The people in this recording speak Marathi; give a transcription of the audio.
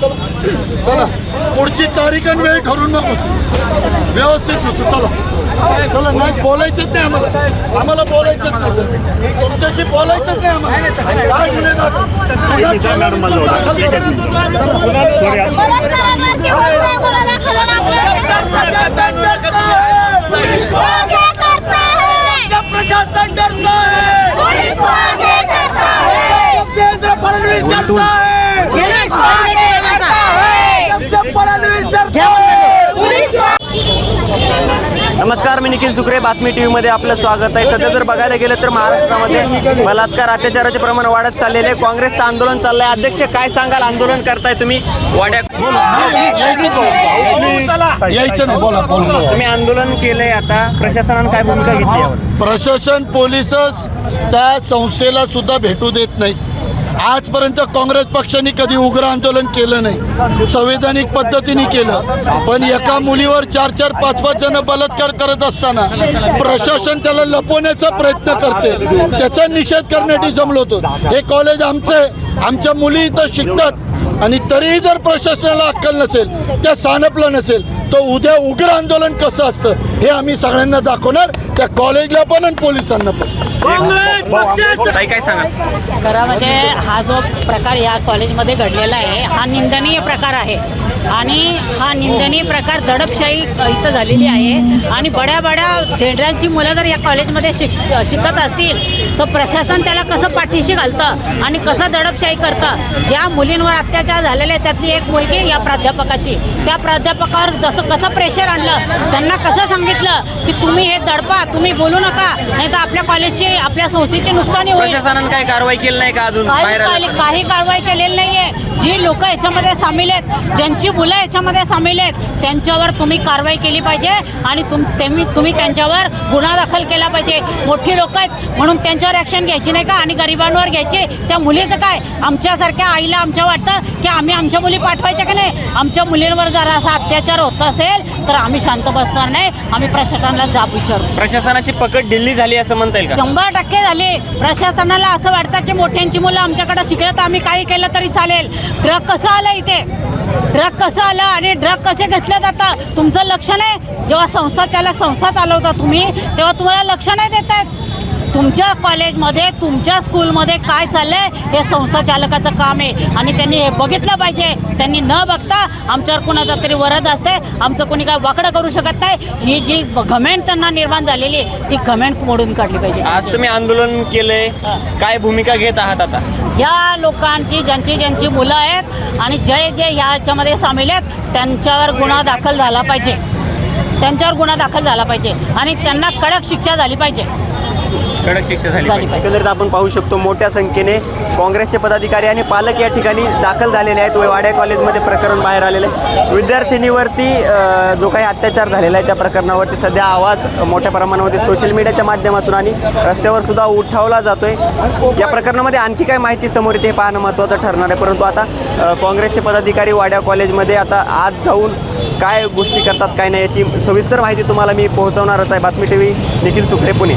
चला चला पुढची तारीख आणि वेळ ठरवून मग बसू व्यवस्थित बसू चला चला नाही बोलायचंच नाही आम्हाला आम्हाला बोलायचंच नाही सर तुमच्याशी बोलायचंच नाही आम्हाला काय गुन्हे. प्रशासन डरता है पुलिस को आगे करता है देवेंद्र फडणवीस डरता है पुलिस को आगे करता है जब फडणवीस डरता है पुलिस को नमस्कार मी निखिल सुक्रे बातमी टी व्हीमध्ये आपलं स्वागत आहे. सध्या जर बघायला गेलं तर महाराष्ट्रामध्ये बलात्कार अत्याचाराचे प्रमाण वाढत चाललेले आहे. काँग्रेसचं आंदोलन चाललंय. अध्यक्ष काय सांगाल? आंदोलन करताय तुम्ही. वाड्या यायचं नाही. बोला बोला. तुम्ही आंदोलन केलंय आता. प्रशासनानं काय भूमिका घेतली प्रशासन पोलीसच त्या संस्थेला सुद्धा भेटू देत नाहीत. आजपर्यंत काँग्रेस पक्षाने कधी उग्र आंदोलन केलं नाही. संवैधानिक पद्धतीने केलं. पण एका मुलीवर चार चार पाच पाच जण बलात्कार करत असताना प्रशासन त्याला लपवण्याचा प्रयत्न करते. त्याचा निषेध करण्यासाठी जमलो होतो. हे कॉलेज आमचं आमच्या मुली इथं शिकतात. आणि तरीही जर प्रशासनाला अक्कल नसेल त्या सानपलं नसेल तर उद्या उग्र आंदोलन कसं असतं हे आम्ही सगळ्यांना दाखवणार. त्या कॉलेजला पण आणि पोलिसांना पण. ताई काय सांगाल? खरं म्हणजे हा जो प्रकार या कॉलेजमध्ये घडलेला आहे हा निंदनीय प्रकार आहे. आणि हा निंदनीय प्रकार दडपशाही इथं झालेली आहे. आणि बड्या बड्या धेंड्यांची मुलं जर या कॉलेजमध्ये शिक शिकत असतील तर प्रशासन त्याला कसं पाठीशी घालतं आणि कसं दडपशाही करतं? ज्या मुलींवर अत्याचार झालेले आहेत, त्यातली एक मुलगी या प्राध्यापकाची. त्या प्राध्यापकावर जसं कसं प्रेशर आणलं त्यांना कसं सांगितलं की तुम्ही हे दडपा तुम्ही बोलू नका नाही तर आपल्या कॉलेजची आपल्या संस्थेची नुकसानी होईल प्रशासनानं काय कारवाई केली नाही का अजून काही बाहेर? काही- काही कारवाई केलेली नाहीये जी लोक याच्यामध्ये सामील आहेत ज्यांची मुलं याच्यामध्ये सामील आहेत त्यांच्यावर तुम्ही कारवाई केली पाहिजे आणि तुम तुम्ही तुम्ही त्यांच्यावर गुन्हा दाखल केला पाहिजे. मोठी लोक आहेत म्हणून त्यांच्यावर ॲक्शन घ्यायची नाही का? आणि गरिबांवर घ्यायची. त्या मुलीचं काय? आमच्यासारख्या आईला आमच्या वाटतं की आम्ही आमच्या मुली पाठवायच्या की नाही? आमच्या मुलींवर जर असा अत्याचार होत असेल तर आम्ही शांत बसणार नाही. आम्ही प्रशासनाला जाब विचारू प्रशासनाची पकड दिल्ली झाली असं म्हणता येईल शंभर टक्के झाले. प्रशासनाला असं वाटतं की मोठ्यांची मुलं आमच्याकडे शिकलं तर आम्ही काही केलं तरी चालेल. ड्रग कसं आलं इथे? ड्रग कसं आलं आणि ड्रग कसे घेतले जातं तुमचं लक्ष नाही जेव्हा संस्था चालक संस्था चालवता तुम्ही तेव्हा तुम्हाला लक्ष नाही देत आहेत तुमच्या कॉलेजमध्ये तुमच्या स्कूलमध्ये काय चाललंय हे संस्था चालकाचं काम आहे. आणि त्यांनी हे बघितलं पाहिजे. त्यांनी न बघता आमच्यावर कुणाचा तरी वरद असते. आमचं कोणी काय वाकडं करू शकत नाही. ही जी घमेंट त्यांना निर्माण झालेली ती घमेंट मोडून काढली पाहिजे. आज तुम्ही आंदोलन केलंय. काय भूमिका घेत आहात आता? या लोकांची ज्यांची ज्यांची मुलं आहेत आणि जे जे याच्यामध्ये सामील आहेत त्यांच्यावर गुन्हा दाखल झाला पाहिजे. त्यांच्यावर गुन्हा दाखल झाला पाहिजे. आणि त्यांना कडक शिक्षा झाली पाहिजे. कडक शिक्षा झाली झाली पाहिजे. पाहिजे. एकंदरीत आपण पाहू शकतो मोठ्या संख्येने काँग्रेसचे पदाधिकारी आणि पालक या ठिकाणी दाखल झालेले आहेत. वाड्या कॉलेजमध्ये प्रकरण बाहेर आलेलं आहे. विद्यार्थिनीवरती अ, जो काही अत्याचार झालेला आहे त्या प्रकरणावरती सध्या आवाज मोठ्या प्रमाणामध्ये सोशल मीडियाच्या माध्यमातून आणि रस्त्यावर सुद्धा उठवला जातोय. या प्रकरणामध्ये आणखी काय माहिती समोर येते हे पाहणं महत्त्वाचं ठरणार आहे. परंतु आता अ, काँग्रेसचे पदाधिकारी वाड्या कॉलेजमध्ये आता आज जाऊन काय गोष्टी करतात काय नाही याची सविस्तर माहिती तुम्हाला मी पोहोचवणारच आहे. बातमी टी व्ही निखिल सुखरे पुणे.